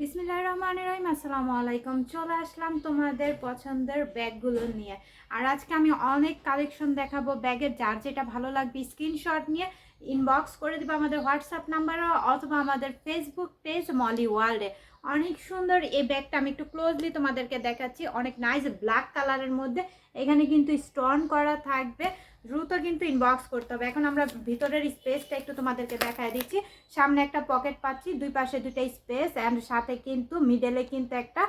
বিসমিল্লাহ রহমান রহিম, আসসালামু আলাইকুম। চলে আসলাম তোমাদের পছন্দের ব্যাগগুলো নিয়ে। আর আজকে আমি অনেক কালেকশন দেখাবো ব্যাগের, যার যেটা ভালো লাগবে স্ক্রিনশট নিয়ে ইনবক্স করে দিবে আমাদের হোয়াটসঅ্যাপ নাম্বারে অথবা আমাদের ফেসবুক পেজ মলি ওয়ার্ল্ডে অনেক সুন্দর এই ব্যাগটা আমি একটু ক্লোজলি তোমাদেরকে দেখাচ্ছি। অনেক নাইস ব্ল্যাক কালারের মধ্যে। এখানে কিন্তু স্টোন করা থাকবে। দ্রুত কিন্তু ইনবক্স করতে হবে। এখন আমরা ভিতরের স্পেসটা একটু তোমাদেরকে দেখায় দিচ্ছি। সামনে একটা পকেট পাচ্ছি, দুই পাশে দুইটা স্পেস অ্যান্ড সাথে কিন্তু মিডেলে কিন্তু একটা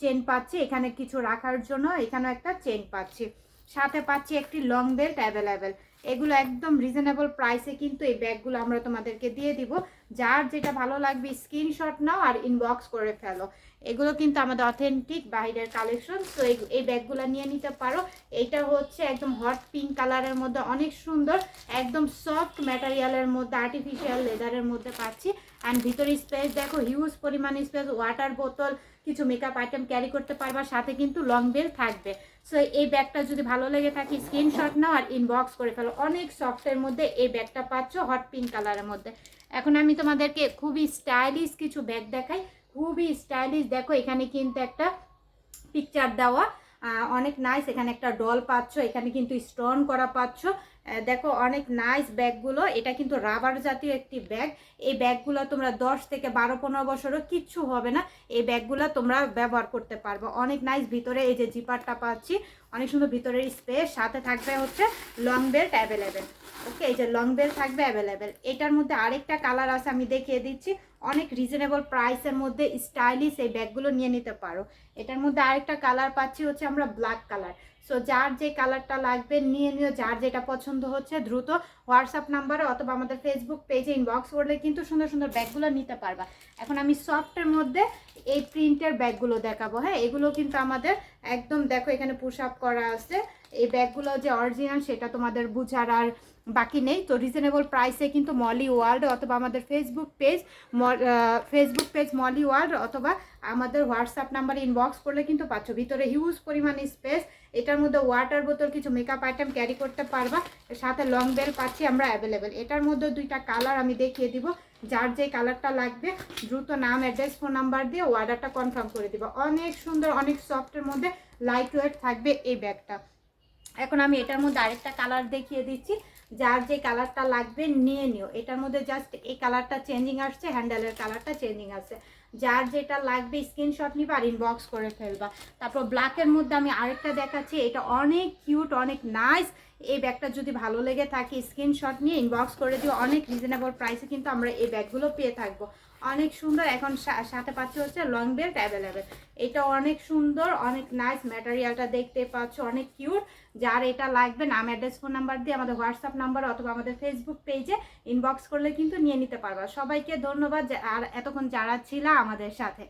চেন পাচ্ছি। এখানে কিছু রাখার জন্য এখানেও একটা চেন পাচ্ছি। সাথে পাচ্ছি একটি লং বেল্ট অ্যাভেলেবেল এগুলো একদম রিজনেবল প্রাইসে কিন্তু এই ব্যাগগুলো আমরা তোমাদেরকে দিয়ে দিব। যার যেটা ভালো লাগবে স্ক্রিনশট নাও আর ইনবক্স করে ফেলো। এগুলো কিন্তু আমাদের অথেন্টিক বাইরের কালেকশন তো এই ব্যাগগুলো নিয়ে নিতে পারো। এইটা হচ্ছে একদম হট পিঙ্ক কালারের মধ্যে, অনেক সুন্দর। একদম সফট ম্যাটেরিয়ালের মধ্যে আর্টিফিশিয়াল লেদারের মধ্যে পাচ্ছি। অ্যান্ড ভিতরে স্পেস দেখো হিউজ পরিমাণ স্পেস ওয়াটার বোতল কিছু মেকআপ আইটেম ক্যারি করতে পারবা, সাথে কিন্তু লং বেল থাকবে। সো এই ব্যাগটা যদি ভালো লেগে থাকে স্ক্রিনশট নাও আর ইনবক্স করে ফেলো। অনেক সফটের মধ্যে এই ব্যাগটা পাচ্ছ হট পিঙ্ক কালারের মধ্যে। এখন আমি তোমাদেরকে খুবই স্টাইলিশ কিছু ব্যাগ দেখাই। খুবই স্টাইলিশ দেখো এখানে কিন্তু একটা পিকচার দেওয়া। অনেক নাইস এখানে একটা ডল পাচ্ছ, এখানে কিন্তু স্টোন করা পাচ্ছ। দেখো, অনেক নাইস ব্যাগগুলো এটা কিন্তু রাবার জাতীয় একটি ব্যাগ এই ব্যাগগুলো তোমরা দশ থেকে বারো, পনেরো বছরও কিচ্ছু হবে না। এই ব্যাগগুলো তোমরা ব্যবহার করতে পারব। অনেক নাইস ভিতরে এই যে জিপারটা পাচ্ছি। অনেক সুন্দর ভিতরের স্পেস সাথে থাকবে হচ্ছে লং বেল্ট অ্যাভেলেবেল ওকে, এই যে লং বেল থাকবে অ্যাভেলেবেল এটার মধ্যে আরেকটা কালার আছে, আমি দেখিয়ে দিচ্ছি। অনেক রিজনেবল প্রাইসের মধ্যে স্টাইলিশ এই ব্যাগগুলো নিয়ে নিতে পারো। এটার মধ্যে আরেকটা কালার পাচ্ছি হচ্ছে আমরা ব্ল্যাক কালার সো যার যে কালারটা লাগবে, নিয়ে নিও, যার যেটা পছন্দ হচ্ছে, দ্রুত। হোয়াটসঅ্যাপ নাম্বারে অথবা আমাদের ফেসবুক পেজে ইনবক্স করলে কিন্তু সুন্দর সুন্দর ব্যাগগুলো নিতে পারবা। এখন আমি সফটের মধ্যে এই প্রিন্টের ব্যাগগুলো দেখাবো। হ্যাঁ এগুলো কিন্তু আমাদের একদম দেখো এখানে পুশ আপ করা আছে। এই ব্যাগগুলো যে অরিজিনাল সেটা তোমাদের বুঝার আর বাকি নেই। তো রিজনেবল প্রাইসে কিন্তু মলি ওয়ার্ল্ড অথবা আমাদের Facebook page Facebook page Molly world অথবা আমাদের হোয়াটসঅ্যাপ নাম্বার ইনবক্স করলে কিন্তু পাচ্ছ। ভিতরে হিউজ পরিমাণ স্পেস এটার মধ্যে ওয়াটার বোতল কিছু মেকআপ আইটেম ক্যারি করতে পারবা। সাথে লং বেল পাচ্ছি আমরা অ্যাভেলেবেল এটার মধ্যে দুইটা কালার আমি দেখিয়ে দিব। যার যে কালারটা লাগবে, দ্রুত নাম অ্যাড্রেস ফোন নাম্বার দিয়ে অর্ডারটা কনফার্ম করে দিব। অনেক সুন্দর, অনেক সফটের মধ্যে লাইট ওয়েট থাকবে এই ব্যাগটা। এখন আমি এটার মধ্যে আরেকটা কালার দেখিয়ে দিচ্ছি। যার যে কালারটা লাগবে নিয়ে নিও। এটার মধ্যে জাস্ট এই কালারটা চেঞ্জিং আসছে হ্যান্ডেলের কালারটা চেঞ্জিং আসছে যার যেটা লাগবে স্ক্রিনশট নিবে আর ইনবক্স করে ফেলবা। তারপর ব্ল্যাকের মধ্যে আমি আরেকটা দেখাচ্ছি, এটা অনেক কিউট অনেক নাইস এই ব্যাগটা যদি ভালো লেগে থাকে স্ক্রিনশট নিয়ে ইনবক্স করে দিও। অনেক রিজনেবল প্রাইসে কিন্তু আমরা এই ব্যাগগুলো পেয়ে থাকব। অনেক সুন্দর, এখন সাথে পাচ্ছি হচ্ছে লং বেল্ট অ্যাভেলেবেল এটা অনেক সুন্দর, অনেক নাইস ম্যাটেরিয়ালটা দেখতে পাচ্ছ, অনেক কিউট যার এটা লাগবে নাম অ্যাড্রেস ফোন নাম্বার দিয়ে আমাদের হোয়াটসঅ্যাপ নাম্বার অথবা আমাদের ফেসবুক পেজে ইনবক্স করলে কিন্তু নিয়ে নিতে পারবা। সবাইকে ধন্যবাদ আর এতক্ষণ যারা ছিল আমাদের সাথে।